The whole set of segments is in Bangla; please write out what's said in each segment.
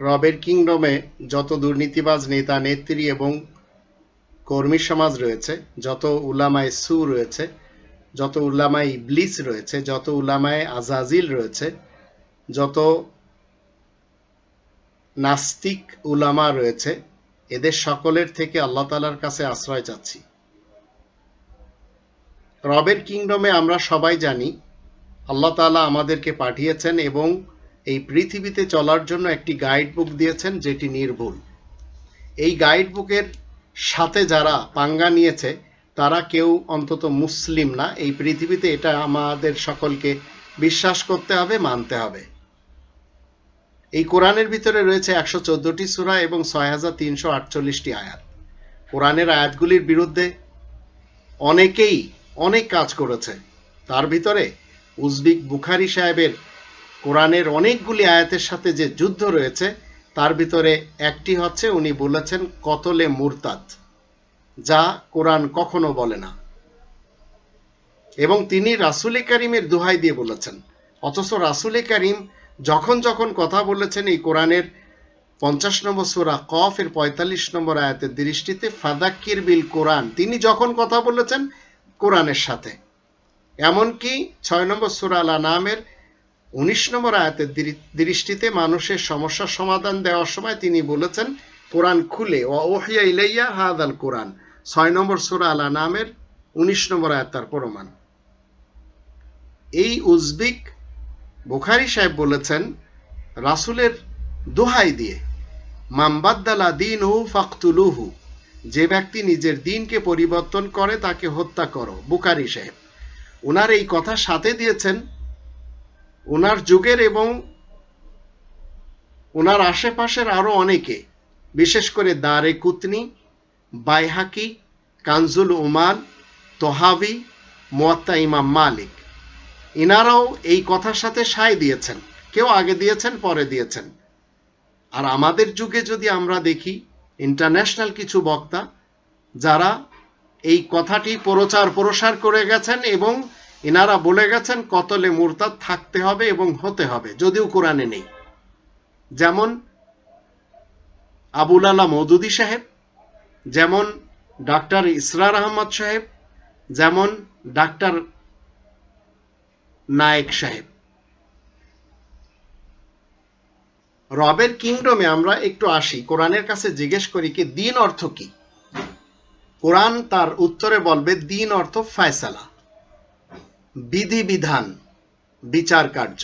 রবের কিংডমে যত দুর্নীতিবাজ নেতা, নেত্রী এবং কর্মী সমাজ রয়েছে, যত উলামায় সু রয়েছে, যত উলামায় ইবলিস রয়েছে, যত উলামায় আজাজিল রয়েছে, যত নাস্তিক উলামা রয়েছে, এদের সকলের থেকে আল্লাহ তালার কাছে আশ্রয় চাচ্ছি। রবের কিংডমে আমরা সবাই জানি, আল্লাহ তালা আমাদেরকে পাঠিয়েছেন এবং এই পৃথিবীতে চলার জন্য একটি গাইড বুক দিয়েছেন যেটি নির্ভুল। এই গাইড বুকের সাথে যারা পাঙ্গা নিয়েছে, তারা কেউ অন্তত মুসলিম না। এই পৃথিবীতে এটা আমাদের সকলকে বিশ্বাস করতে হবে, মানতে হবে। এই কোরআনের ভিতরে রয়েছে একশো চোদ্দটি সুরা এবং ছয় হাজার তিনশো আটচল্লিশটি আয়াত। কোরআনের আয়াতগুলির বিরুদ্ধে অনেকেই অনেক কাজ করেছে। তার ভিতরে উজবিক বুখারি সাহেবের কোরআনের অনেকগুলি আয়াতের সাথে যে যুদ্ধ রয়েছে, তার ভিতরে একটি হচ্ছে উনি বলেছেন কতলে মুরতাদ, যা কোরআন কখনো বলে না। এবং তিনি রাসুলে কারিমের দোহাই দিয়ে বলেছেন, অথচ রাসুলে কারিম যখন যখন কথা বলেছেন এই কোরআনের পঞ্চাশ নম্বর সুরা কফ এর পঁয়তাল্লিশ নম্বর আয়াতের দৃষ্টিতে, ফাদাক্কির বিল কোরআন, তিনি যখন কথা বলেছেন কোরআনের সাথে। এমনকি ছয় নম্বর সুরা আলা নামের উনিশ নম্বর আয়াতের দৃষ্টিতে মানুষের সমস্যার সমাধান দেওয়ার সময় তিনি বলেছেন, কোরআন খুলে ওহিয়া ইলাইয়া হাদ আল কোরআন। ছয় নম্বর সুরা আলা নামের উনিশ নম্বর আয়াত তার প্রমাণ। এই উজবিক বুখারি সাহেব বলেছেন, রাসুলের দোহাই দিয়ে মাম্বাদ্দালা দিন হু ফাকতুলুহু। যে ব্যক্তি নিজের দিনকে পরিবর্তন করে, তাকে হত্যা করো। বুখারি সাহেব ওনার এই কথা সাথে দিয়েছেন ওনার যুগের এবং ওনার আশেপাশের আরও অনেকে, বিশেষ করে দারে কুতনি, বাইহাকি, কানজুল উমান তোহাবি, মোয়াত্তা ইমাম মালিক। ইনারাও এই কথার সাথে সায় দিয়েছেন। কেউ আগে দিয়েছেন, পরে দিয়েছেন। আর আমাদের যুগে যদি আমরা দেখি, ইন্টারন্যাশনাল কিছু বক্তা যারা এই কথাটি প্রচার প্রসার করে গেছেন এবং এনারা বলে গেছেন, কতলে মুরতাদ থাকতে হবে এবং হতে হবে, যদিও কোরআনে নেই। যেমন আবুল আলা মৌদুদি সাহেব, যেমন ডাক্তার ইসরার আহমদ সাহেব, যেমন ডাক্তার নায়েক সাহেব। রবের কিংডমে আমরা একটু আসি, কোরআনের কাছে জিজ্ঞেস করি কি, দিন অর্থ কি? কোরআন তার উত্তরে বলবে, দিন অর্থ ফায়সালা। বিধিবিধান বিচার কার্য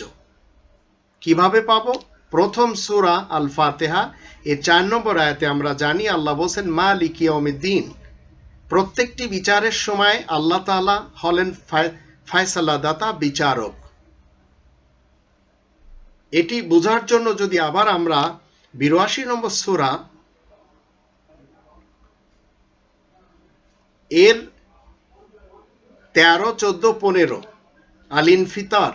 কীভাবে পাবো? প্রথম সুরা আল ফাতেহা এর চার নম্বর আয়াতে আমরা জানি, আল্লাহ বলছেন, মালিক দিন প্রত্যেকটি বিচারের সময় আল্লাহ তাআলা হলেন ফায়সালা দাতা, বিচারক। এটি বোঝার জন্য যদি আবার আমরা বিরাশি নম্বর সুরা, এর তেরো, চোদ্দ, পনেরো। আলিন ফিতার।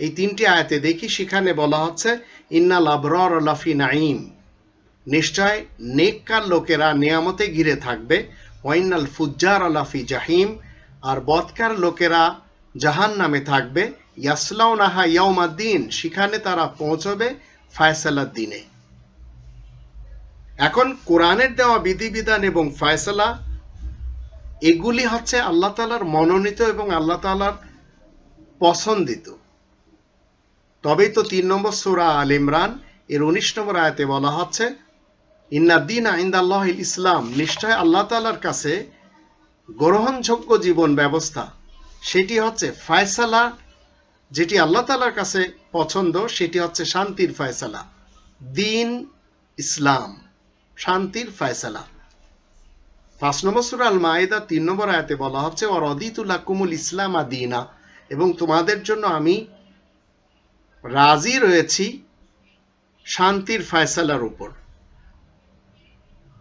এই তিনটি আয়াতে দেখি সেখানে বলা হচ্ছে, ইন্না আবরর লাফি নাইম নিশ্চয় নেককার লোকেরা নিয়ামতে ঘিরে থাকবে ওয়াইনাল ফুজ্জার আলাফি জাহিম। আর বৎকার লোকেরা জাহান নামে থাকবে ইয়াসলাউ নাহা ইয়াউমাদ্দিন। সেখানে তারা পৌঁছবে ফায়সালার দিনে এখন কোরআনের দেওয়া বিধিবিধান এবং ফায়সালা এগুলি হচ্ছে আল্লাহ তালার মনোনীত এবং আল্লাহ তালার পছন্দিত। তবেই তো তিন নম্বর সুরা আল ইমরান, এর উনিশ নম্বর আয়াতে বলা হচ্ছে ইন্নাদ্দিন আইন্দাল্লাহ ইসলাম নিশ্চয় আল্লাহ তালার কাছে গ্রহণযোগ্য জীবন ব্যবস্থা। সেটি হচ্ছে ফায়সালা, যেটি আল্লাহ তালার কাছে পছন্দ, সেটি হচ্ছে শান্তির ফায়সালা। দিন ইসলাম, শান্তির ফায়সালা। পাঁচ নম্বর সুরা আল মায়েদা তিন নম্বর আয়াতে বলা হচ্ছে ওর অদিতুল্লাহ কুমুল ইসলাম আদিনা এবং তোমাদের জন্য আমি রাজি রয়েছি শান্তির ফায়সালার উপর।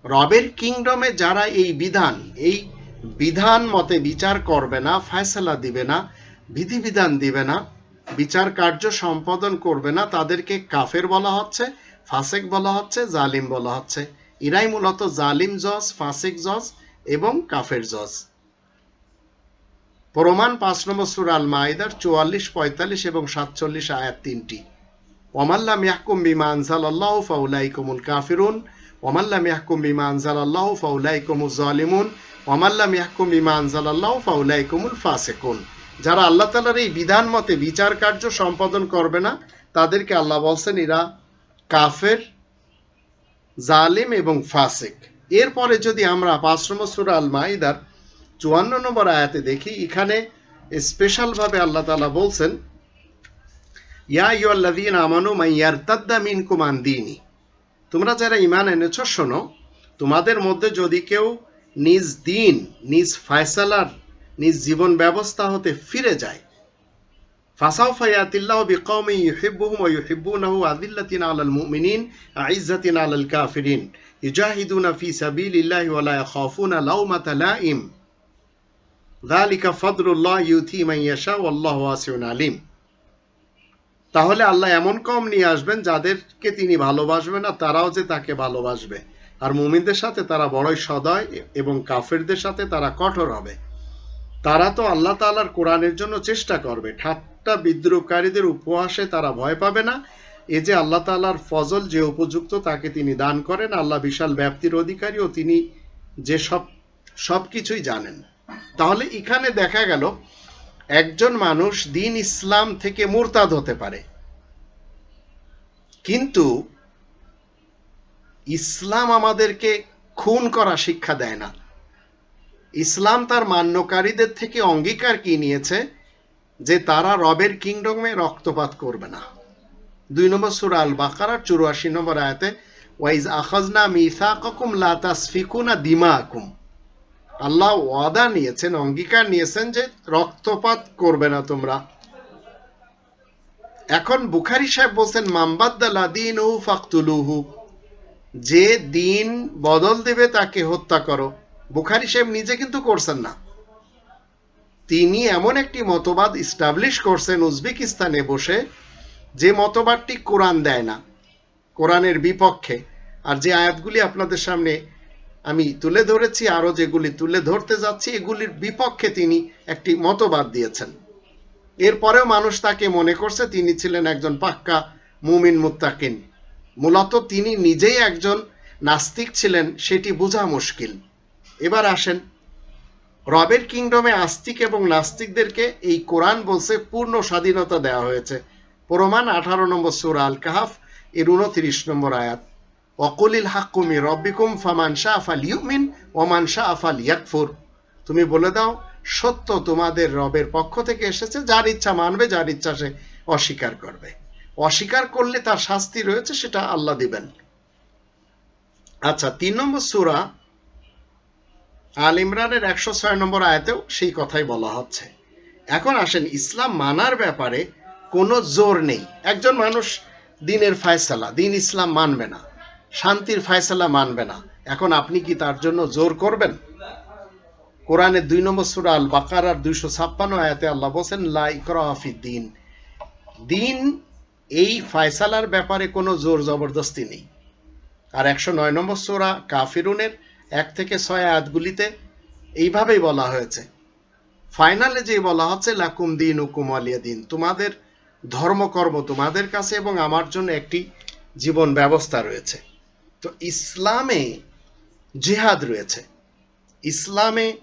রবের কিংডমে যারা এই বিধান এই বিধান মতে বিচার করবে না, ফায়সালা দিবে না, বিধিবিধান দিবে না, বিচার কার্য সম্পাদন করবে না, তাদেরকে কাফের বলা হচ্ছে, ফাসেক বলা হচ্ছে, জালিম বলা হচ্ছে। এরাই মূলত জালিম জজ, ফাসেক জজ এবং কাফের জজ। প্রমাণ পাঁচ নম্বর সুর আল মাইদার চুয়াল্লিশ, পঁয়তাল্লিশ এবং সাতচল্লিশ আয়াত তিনটি। ওমাল্লাম ইয়াহকুম বিমা আনজালাল্লাহু ফাউলাইকুমুল কাফিরুন। ওমাল্লাম ইয়াহকুম বিমা আনজালাল্লাহু ফাউলাইকুমুজ জালিমুন। ওমাল্লাম ইয়াহকুম বিমা আনজালাল্লাহু ফাউলাইকুমুল ফাসিকুন। যারা আল্লাহ তাআলার এই বিধান মতে বিচার কার্য সম্পাদন করবে না, তাদেরকে আল্লাহ বলছেন, এরা কাফের জালিম এবং ফাসেক। এরপরে যদি আমরা পাঁচ নম্বর সূরা আল মাইদার চুয়ান্ন নম্বর আয়াতে দেখি, এখানে স্পেশাল ভাবে আল্লাহ তাআলা বলছেন, ইয়া আইয়ুহাল্লাযীনা আমানু মান ইয়ারতাদ্দা মিনকুম আন দীনি। তোমরা যারা ঈমান এনেছো, শোনো, তোমাদের মধ্যে যদি কেউ নিজ দিন, নিজ ফয়সালার, নিজ জীবন ব্যবস্থা হতে ফিরে যায় ফাসাউফা ইয়াতিল্লাহ বিকওমি ইউহিব্বুহুম ওয়া ইউহিব্বুনাহু আলিম তাহলে আল্লাহ এমন কম নিয়ে আসবেন যাদেরকে তিনি ভালোবাসবেন আর তারাও যে তাকে ভালোবাসবে। আর মুমিনদের সাথে তারা বড়ই সদয় এবং কাফেরদের সাথে তারা কঠোর হবে। তারা তো আল্লাহ তালার কোরআনের জন্য চেষ্টা করবে। ঠাট্টা বিদ্রুপকারীদের উপহাসে তারা ভয় পাবে না। এ যে আল্লাহ তাআলার ফজল যে উপযুক্ত তাকে তিনি দান করেন, আল্লাহ বিশাল ব্যাপ্তির অধিকারী ও তিনি যে সব সবকিছুই জানেন। তাহলে এখানে দেখা গেল, একজন মানুষ দিন ইসলাম থেকে মুরতাদ হতে পারে। কিন্তু ইসলাম আমাদেরকে খুন করা শিক্ষা দেয় না। ইসলাম তার মান্যকারীদের থেকে অঙ্গীকার কি নিয়েছে? যে তারা রবের কিংডমে রক্তপাত করবে না। দুই নম্বর সুরা আল বাকারার চুরাশি নম্বর আয়াতে, ওয়াইজ আখাজনা মিসাকুম লা তাসফিকুনা দিমাকুম। আল্লাহ ওয়াদা নিয়েছেন, অঙ্গীকার নিয়েছেন যে রক্তপাত করবে না তোমরা। এখন বুখারি সাহেব বলছেন মাম্বাদ্দালা দিন ও ফাকতুলুহু। যে দিন বদল দেবে তাকে হত্যা করো। বুখারি সাহেব নিজে কিন্তু করছেন না। তিনি এমন একটি মতবাদ ইস্টাবলিশ করছেন উজবেকিস্তানে বসে, যে মতবাদটি কোরআন দেয় না, কোরআনের বিপক্ষে। আর যে আয়াতগুলি আপনাদের সামনে আমি তুলে ধরেছি আরও যেগুলি তুলে ধরতে যাচ্ছি, এগুলির বিপক্ষে তিনি একটি মতবাদ দিয়েছেন। এরপরেও মানুষ তাকে মনে করছে, তিনি ছিলেন একজন পাক্কা মুমিন মুত্তাকিন। মূলত তিনি নিজেই একজন নাস্তিক ছিলেন, সেটি বোঝা মুশকিল। এবার আসেন রবের কিংডমে আস্তিক এবং নাস্তিকদেরকে এই কোরআন বলছে পূর্ণ স্বাধীনতা দেওয়া হয়েছে। প্রমাণ আঠারো নম্বর সুরা আল কাহাফ এর উনত্রিশ নম্বর আয়াত। অকুলিল হাক্কুমি রব্বিকুম ফামান শাহ আফাল ইউমিন ওমান শাহ আফাল ইয়াকফুর তুমি বলে দাও, সত্য তোমাদের রবের পক্ষ থেকে এসেছে, যার ইচ্ছা মানবে, যার ইচ্ছা সে অস্বীকার করবে। অস্বীকার করলে তার শাস্তি রয়েছে, সেটা আল্লাহ দিবেন। আচ্ছা তিন নম্বর সুরা আল ইমরানের একশো ছয় নম্বর আয়াতেও সেই কথাই বলা হচ্ছে। এখন আসেন ইসলাম মানার ব্যাপারে কোনো জোর নেই। একজন মানুষ দিনের ফায়সালা, দিন ইসলাম মানবে না, শান্তির ফায়সালা মানবে না। এখন আপনি কি তার জন্য জোর করবেন? কোরআনের দুই নম্বর সুরা আল বাকারার দুইশো ছাপ্পান্ন আয়াতে আল্লাহ বলছেন, লা ইকরাফি দিন দিন এই ফায়সালার ব্যাপারে কোনো জোর জবরদস্তি নেই। আর একশো নয় নম্বর সুরা কাফিরুনের এক থেকে ছয় আয়াতগুলিতে এইভাবেই বলা হয়েছে। ফাইনালে যে বলা হচ্ছে, লাকুম দিন হুকুম আলিয়া দিন। তোমাদের ধর্মকর্ম তোমাদের কাছে এবং আমার জন্য একটি জীবন ব্যবস্থা রয়েছে। তো ইসলামে জিহাদ রয়েছে। ইসলামে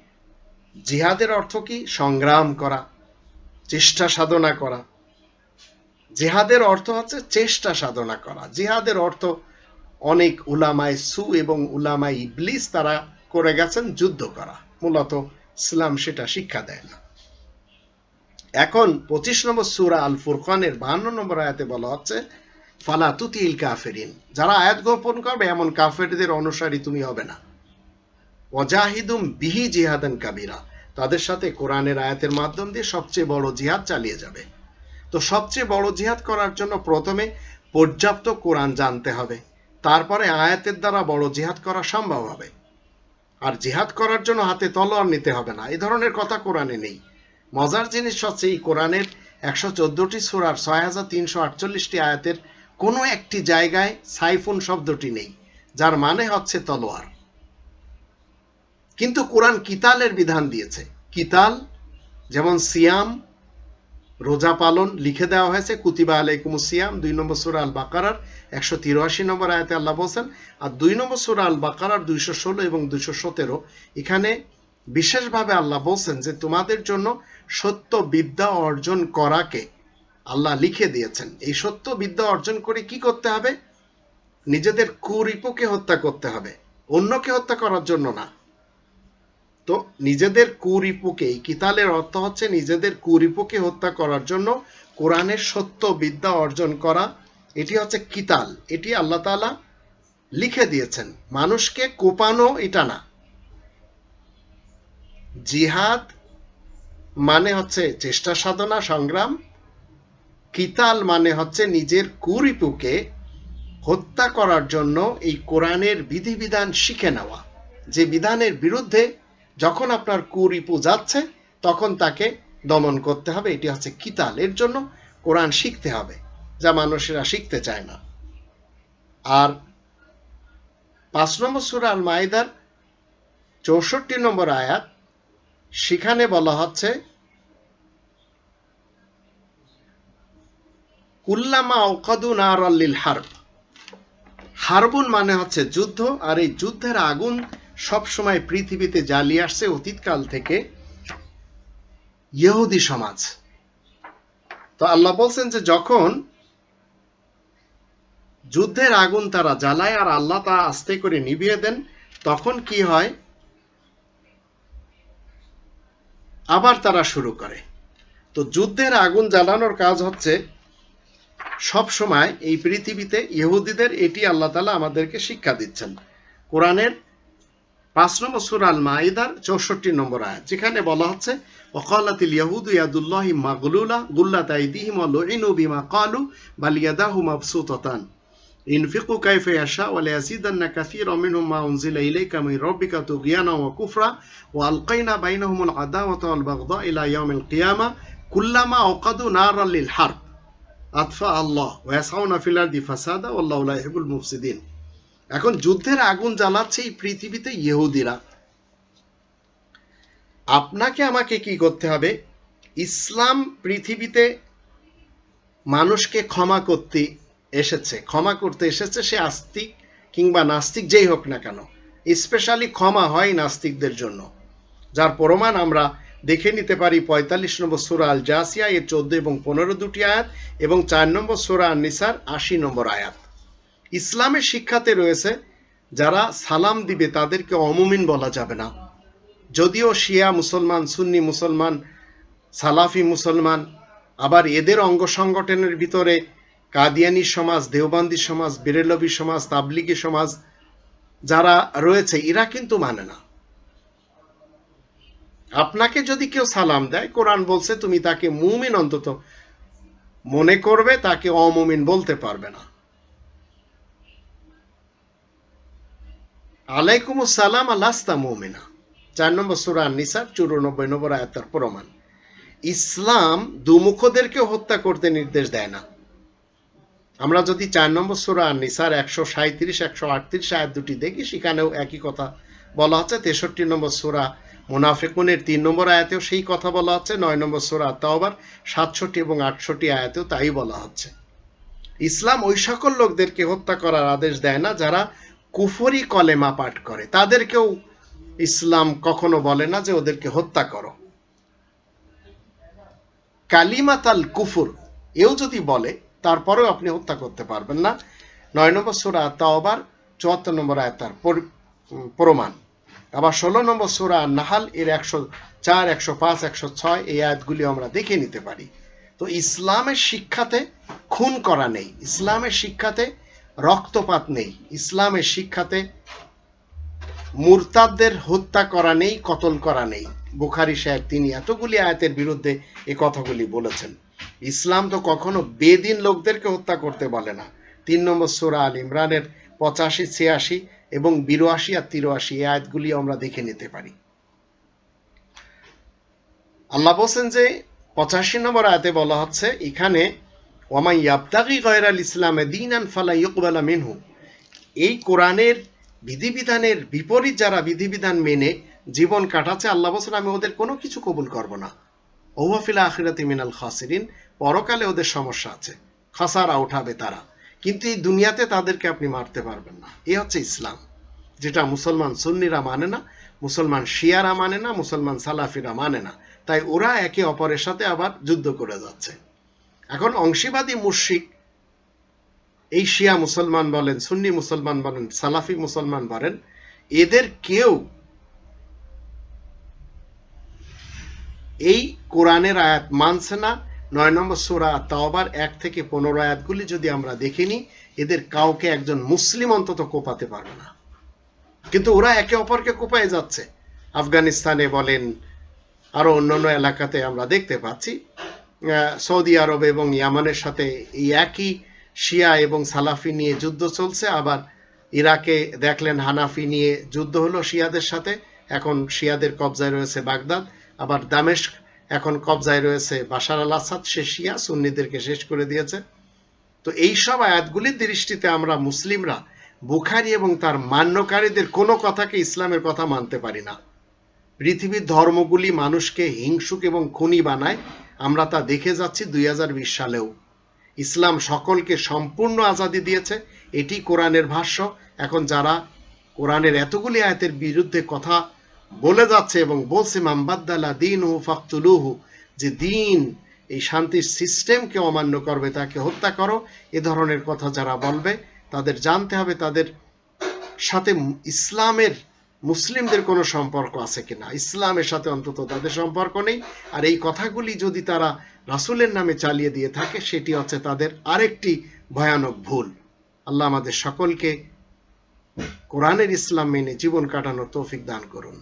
জিহাদের অর্থ কি? সংগ্রাম করা, চেষ্টা সাধনা করা। জিহাদের অর্থ হচ্ছে চেষ্টা সাধনা করা। জিহাদের অর্থ অনেক উলামায় সু এবং উলামায় ইবলিস তারা করে গেছেন যুদ্ধ করা। মূলত ইসলাম সেটা শিক্ষা দেয় না। এখন পঁচিশ নম্বর সুরা আল ফুরকানের বাহান্ন নম্বর আয়াতে বলা হচ্ছে, ফালা তুতিল কাফেরিন। যারা আয়াত গোপন করবে, এমন কাফেরদের অনুসারী তুমি হবে না। ওয়াজাহিদুম বিহি জিহাদান কাবিরা। তাদের সাথে কোরআনের আয়াতের মাধ্যম দিয়ে সবচেয়ে বড় জিহাদ চালিয়ে যাবে। তো সবচেয়ে বড় জিহাদ করার জন্য প্রথমে পর্যাপ্ত কোরআন জানতে হবে। তারপরে আয়াতের দ্বারা বড় জিহাদ করা সম্ভব হবে। আর জিহাদ করার জন্য হাতে তলোয়ার নিতে হবে না। এই ধরনের কথা কোরআনে নেই। মজার জিনিস হচ্ছে এই কোরআনের একশো চোদ্দটি সুরার ছয় হাজার তিনশো আটচল্লিশটি আয়াতের কোনো একটি জায়গায় সাইফুন শব্দটি নেই, যার মানে হচ্ছে তলোয়ার। কিন্তু কোরআন কিতালের বিধান দিয়েছে। কিতাল, যেমন সিয়াম, রোজা পালন লিখে দেওয়া হয়েছে। কুতিবা আলাইকুম সিয়াম, দুই নম্বর সুরা আল বাকারার একশো তিরাশি নম্বর আয়াতে আল্লাহ বলছেন, আর দুই নম্বর সুরা আল দুইশো ষোলো এবং দুইশো সতেরো, এখানে বিশেষভাবে আল্লাহ বলছেন যে তোমাদের জন্য সত্য বিদ্যা অর্জন করাকে আল্লাহ লিখে দিয়েছেন। এই সত্য বিদ্যা অর্জন করে কি করতে হবে? নিজেদের কুরিপুকে হত্যা করতে হবে। অন্যকে হত্যা করার জন্য না। তো নিজেদের কুরিপুকে, এই কিতালের অর্থ হচ্ছে নিজেদের কুরিপুকে হত্যা করার জন্য কোরআনের সত্য বিদ্যা অর্জন করা এটি হচ্ছে কিতাল। এটি আল্লাহ তাআলা লিখে দিয়েছেন। মানুষকে কোপানো এটা না। জিহাদ মানে হচ্ছে চেষ্টা, সাধনা, সংগ্রাম। কিতাল মানে হচ্ছে নিজের কুরিপুকে হত্যা করার জন্য এই কোরআনের বিধিবিধান শিখে নেওয়া। যে বিধানের বিরুদ্ধে যখন আপনার কুরিপু যাচ্ছে, তখন তাকে দমন করতে হবে। এটি হচ্ছে কিতাল। এর জন্য কোরআন শিখতে হবে। যা মানুষেরা শিখতে চায় না। আর পাঁচ নম্বর সুরা আল মাইদার চৌষট্টি নম্বর আয়াত, সেখানে বলা হচ্ছে, কুল্লামা ওকাদু নারাল্লিল হার্ব। হারবুন মানে হচ্ছে যুদ্ধ, আর এই যুদ্ধের আগুন সবসময় পৃথিবীতে জ্বালিয়ে আসছে অতীতকাল থেকে ইহুদি সমাজ। তো আল্লাহ বলছেন যে যখন যুদ্ধের আগুন তারা জ্বালায় আর আল্লাহ তা আস্তে করে নিভিয়ে দেন। তখন কি হয়? আবার তারা শুরু করে। তো যুদ্ধের আগুন জ্বালানোর কাজ হচ্ছে সব সময় এই পৃথিবীতে ইহুদিদের এটি আল্লাহ তালা আমাদেরকে শিক্ষা দিচ্ছেন। কোরআনের পাঁচ নম্বর সুরাল মাইদার চৌষট্টি নম্বর আয়াত, যেখানে বলা হচ্ছে ওকালাতিল ইয়াহুদু ইয়াদুল্লাহি মাগলুলা গুল্লাত আইদিহিম লুইনু বিমা কালু বাল ইয়াদাহু মাবসুতাতান। ইনফিকু কাইফা ইয়াশা ওয়া লায়াজিদান্না কাসীরাম মিনহুম মা উনজিলা ইলাইকা মিন রাব্বিকা তুগয়ানা ওয়া কুফরা ওয়া আলকাইনা বাইনাহুমুল আদাওয়াতা ওয়াল বাগদা ইলা ইয়াউমিল কিয়ামা কুল্লামা আওকাদু নারাল লিল হারব আতফা আল্লাহ ওয়াসাউনা ফিল আরদি ফাসাদা ওয়াল্লাহু লা মুফসিদিন এখন যুদ্ধের আগুন জ্বালাচ্ছে এই পৃথিবীতে ইহুদিরা। আপনাকে আমাকে কি করতে হবে? ইসলাম পৃথিবীতে মানুষকে ক্ষমা করতে এসেছে, ক্ষমা করতে এসেছে, সে আস্তিক কিংবা নাস্তিক যেই হোক না কেন স্পেশালি ক্ষমা হয় নাস্তিকদের জন্য। যার প্রমাণ আমরা দেখে নিতে পারি পঁয়তাল্লিশ নম্বর সুরা আল জাসিয়া এর চোদ্দ এবং পনেরো দুটি আয়াত এবং চার নম্বর সুরা নিসার আশি নম্বর আয়াত। ইসলামের শিক্ষাতে রয়েছে, যারা সালাম দিবে তাদেরকে অমুমিন বলা যাবে না। যদিও শিয়া মুসলমান, সুন্নি মুসলমান, সালাফি মুসলমান, আবার এদের অঙ্গ সংগঠনের ভিতরে কাদিয়ানি সমাজ, দেওবান্দি সমাজ বেরেলবি সমাজ, তাবলিগি সমাজ যারা রয়েছে, এরা কিন্তু মানে না। আপনাকে যদি কেউ সালাম দেয়, কোরআন বলছে, তুমি তাকে মুমিন অন্তত মনে করবে, তাকে অমুমিন বলতে পারবে না। আলাইকুম সালাম আলাস্তা মুমিনা। চার নম্বর সুরা নিসার চুরানব্বই নম্বর আয়াতার প্রমাণ। ইসলাম দুমুখদেরকে হত্যা করতে নির্দেশ দেয় না। আমরা যদি চার নম্বর সুরা নিসার একশো সাঁত্রিশ একশো আটত্রিশ আয়াত দুটি দেখি, সেখানেও একই কথা বলা হচ্ছে। তেষট্টি নম্বর সুরা মুনাফিকুনের তিন নম্বর আয়াতেও সেই কথা বলা হচ্ছে, নয় নম্বর সুরা তাওবার সাতষট্টি এবং আটষট্টি আয়াতেও তাই বলা হচ্ছে। ইসলাম ওই সকল লোকদেরকে হত্যা করার আদেশ দেয় না যারা কুফরি কলেমা পাঠ করে। তাদেরকেও ইসলাম কখনো বলে না যে ওদেরকে হত্যা করো। কালিমাতাল কুফুর, এও যদি বলে তারপরেও আপনি হত্যা করতে পারবেন না। নয় নম্বর সুরা তাওবার, চুয়াত্তর নম্বর আয়তার প্রমাণ। আবার ষোলো নম্বর সুরা নাহাল, এর একশো চার, একশো পাঁচ, একশো ছয়, এই আয়াতগুলি আমরা দেখে নিতে পারি। তো ইসলামের শিক্ষাতে খুন করা নেই। ইসলামের শিক্ষাতে রক্তপাত নেই। ইসলামের শিক্ষাতে মুরতাদদের হত্যা করা নেই, কতল করা নেই। বুখারি সাহেব তিনি এতগুলি আয়াতের বিরুদ্ধে এ কথাগুলি বলেছেন। ইসলাম তো কখনো বেদিন লোকদেরকে হত্যা করতে বলে না। তিন নম্বর সুরা আল ইমরানের পঁচাশি, ছিয়াশি এবং বিরাশি আর তিরাশি এই আয়াতগুলি আমরা দেখে নিতে পারি। আল্লাহ বলছেন যে, পঁচাশি নম্বর আয়াতে বলা হচ্ছে, এখানে ওয়ামাই ইয়াবতাগি গয়রাল ইসলামে দিনান ফালা ইউকবালা মিনহু। এই কোরআনের বিধিবিধানের বিপরীত যারা বিধিবিধান মেনে জীবন কাটাচ্ছে, আল্লাহ বলছেন, আমি ওদের কোনো কিছু কবুল করব না। ওহাফিল আখিরাতি মিনাল খাসিরিন, পরকালে ওদের সমস্যা আছে। খাসারা উঠাবে তারা। কিন্তু এই দুনিয়াতে তাদেরকে আপনি মারতে পারবেন না। এ হচ্ছে ইসলাম। যেটা মুসলমান সুন্নিরা মানে না, মুসলমান শিয়ারা মানে না, মুসলমান সালাফিরা মানে না। তাই ওরা একে অপরের সাথে আবার যুদ্ধ করে যাচ্ছে। এখন অংশীবাদী মুশরিক, এই শিয়া মুসলমান বলেন, সুন্নি মুসলমান বলেন, সালাফি মুসলমান বলেন, এদের কেউ এই কোরআনের আয়াত মানছে না। নয় নম্বর সোরা তাওবার এক থেকে পনেরো আয়াতগুলি যদি আমরা দেখিনি এদের কাউকে একজন মুসলিম অন্তত কোপাতে পারবে না। কিন্তু ওরা একে অপরকে কোপায় যাচ্ছে। আফগানিস্তানে বলেন, আরও অন্যান্য এলাকাতে আমরা দেখতে পাচ্ছি সৌদি আরব এবং ইয়ামানের সাথে এই একই শিয়া এবং সালাফি নিয়ে যুদ্ধ চলছে। আবার ইরাকে দেখলেন হানাফি নিয়ে যুদ্ধ হলো শিয়াদের সাথে। এখন শিয়াদের কবজায় রয়েছে বাগদাদ। আবার দামেস্ক এখন কবজায় রয়েছে। বাশার আল আসাদ সে শিয়া সুন্নিদেরকে শেষ করে দিয়েছে। তো এই সব আয়াতগুলির দৃষ্টিতে আমরা মুসলিমরা, বুখারি এবং তার মান্যকারীদের কোনো কথাকে ইসলামের কথা মানতে পারি না। পৃথিবীর ধর্মগুলি মানুষকে হিংসুক এবং খুনি বানায়। আমরা তা দেখে যাচ্ছি দুই হাজার বিশ সালেও। ইসলাম সকলকে সম্পূর্ণ আজাদি দিয়েছে। এটি কোরআনের ভাষ্য। এখন যারা কোরআনের এতগুলি আয়াতের বিরুদ্ধে কথা বলে যাচ্ছে এবং বলছে মাম্বাদ্দালা দিন হু ফাকতুলুহু যে দিন এই শান্তির সিস্টেমকে অমান্য করবে, তাকে হত্যা করো। এ ধরনের কথা যারা বলবে, তাদের জানতে হবে তাদের সাথে ইসলামের মুসলিমদের কোনো সম্পর্ক আছে কিনা ইসলামের সাথে অন্তত তাদের সম্পর্ক নেই। আর এই কথাগুলি যদি তারা রাসূলের নামে চালিয়ে দিয়ে থাকে, সেটি হচ্ছে তাদের আরেকটি ভয়ানক ভুল। আল্লাহ আমাদের সকলকে কোরআনের ইসলাম মেনে জীবন কাটানোর তৌফিক দান করুন।